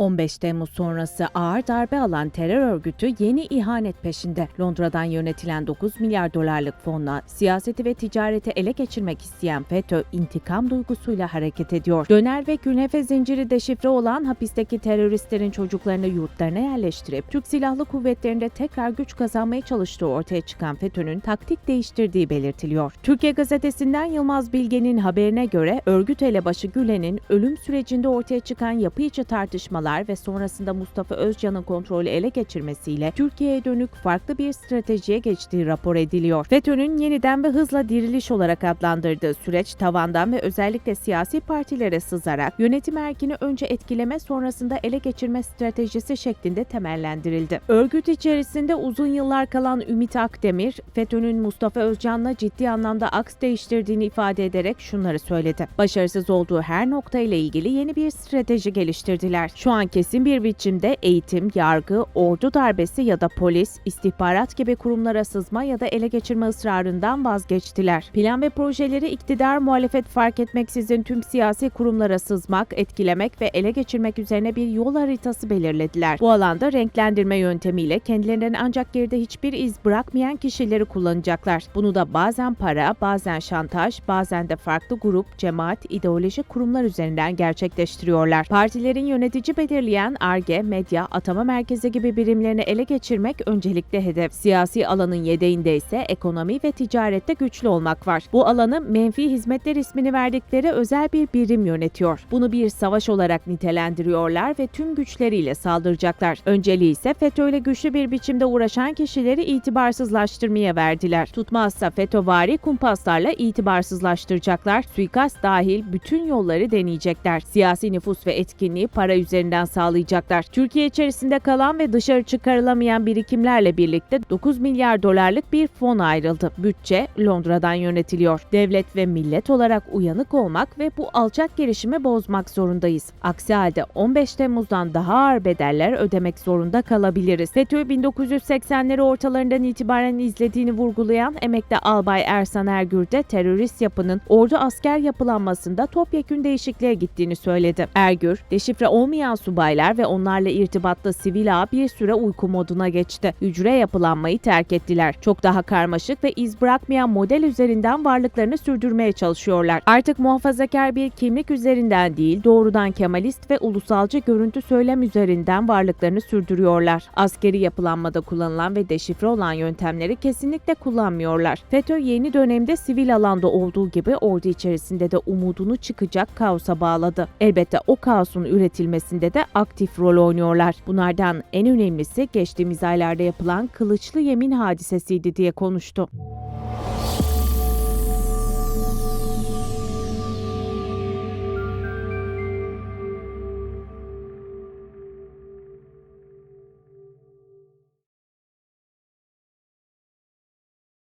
15 Temmuz sonrası ağır darbe alan terör örgütü yeni ihanet peşinde. Londra'dan yönetilen 9 milyar dolarlık fonla siyaseti ve ticareti ele geçirmek isteyen FETÖ intikam duygusuyla hareket ediyor. Döner ve künefe zinciri deşifre olan hapisteki teröristlerin çocuklarını yurtlarına yerleştirip Türk Silahlı Kuvvetleri'nde tekrar güç kazanmaya çalıştığı ortaya çıkan FETÖ'nün taktik değiştirdiği belirtiliyor. Türkiye Gazetesi'nden Yılmaz Bilge'nin haberine göre örgüt elebaşı Gülen'in ölüm sürecinde ortaya çıkan yapı içi tartışmalar ve sonrasında Mustafa Özcan'ın kontrolü ele geçirmesiyle Türkiye'ye dönük farklı bir stratejiye geçtiği rapor ediliyor. FETÖ'nün yeniden ve hızla diriliş olarak adlandırdığı süreç tavandan ve özellikle siyasi partilere sızarak yönetim erkini önce etkileme sonrasında ele geçirme stratejisi şeklinde temellendirildi. Örgüt içerisinde uzun yıllar kalan Ümit Akdemir, FETÖ'nün Mustafa Özcan'la ciddi anlamda aks değiştirdiğini ifade ederek şunları söyledi. Başarısız olduğu her nokta ile ilgili yeni bir strateji geliştirdiler. Şu an kesin bir biçimde eğitim, yargı, ordu darbesi ya da polis, istihbarat gibi kurumlara sızma ya da ele geçirme ısrarından vazgeçtiler. Plan ve projeleri iktidar muhalefet fark etmeksizin tüm siyasi kurumlara sızmak, etkilemek ve ele geçirmek üzerine bir yol haritası belirlediler. Bu alanda renklendirme yöntemiyle kendilerinden ancak geride hiçbir iz bırakmayan kişileri kullanacaklar. Bunu da bazen para, bazen şantaj, bazen de farklı grup, cemaat, ideolojik kurumlar üzerinden gerçekleştiriyorlar. Partilerin yönetici belirleyen ARGE, medya, atama merkezi gibi birimlerini ele geçirmek öncelikli hedef. Siyasi alanın yedeğinde ise ekonomi ve ticarette güçlü olmak var. Bu alanı menfi hizmetler ismini verdikleri özel bir birim yönetiyor. Bunu bir savaş olarak nitelendiriyorlar ve tüm güçleriyle saldıracaklar. Önceliği ise FETÖ ile güçlü bir biçimde uğraşan kişileri itibarsızlaştırmaya verdiler. Tutmazsa FETÖ'vari kumpaslarla itibarsızlaştıracaklar. Suikast dahil bütün yolları deneyecekler. Siyasi nüfus ve etkinliği para üzerinden sağlayacaklar. Türkiye içerisinde kalan ve dışarı çıkarılamayan birikimlerle birlikte 9 milyar dolarlık bir fon ayrıldı. Bütçe Londra'dan yönetiliyor. Devlet ve millet olarak uyanık olmak ve bu alçak girişimi bozmak zorundayız. Aksi halde 15 Temmuz'dan daha ağır bedeller ödemek zorunda kalabiliriz. FETÖ 1980'leri ortalarından itibaren izlediğini vurgulayan emekli albay Ersan Ergür de terörist yapının ordu asker yapılanmasında topyekün değişikliğe gittiğini söyledi. Ergür, deşifre olmayan subaylar ve onlarla irtibatlı sivil ağ bir süre uyku moduna geçti. Hücre yapılanmayı terk ettiler. Çok daha karmaşık ve iz bırakmayan model üzerinden varlıklarını sürdürmeye çalışıyorlar. Artık muhafazakar bir kimlik üzerinden değil, doğrudan Kemalist ve ulusalcı görüntü söylem üzerinden varlıklarını sürdürüyorlar. Askeri yapılanmada kullanılan ve deşifre olan yöntemleri kesinlikle kullanmıyorlar. FETÖ yeni dönemde sivil alanda olduğu gibi ordu içerisinde de umudunu çıkacak kaosa bağladı. Elbette o kaosun üretilmesinde de aktif rol oynuyorlar. Bunlardan en önemlisi geçtiğimiz aylarda yapılan kılıçlı yemin hadisesiydi diye konuştu.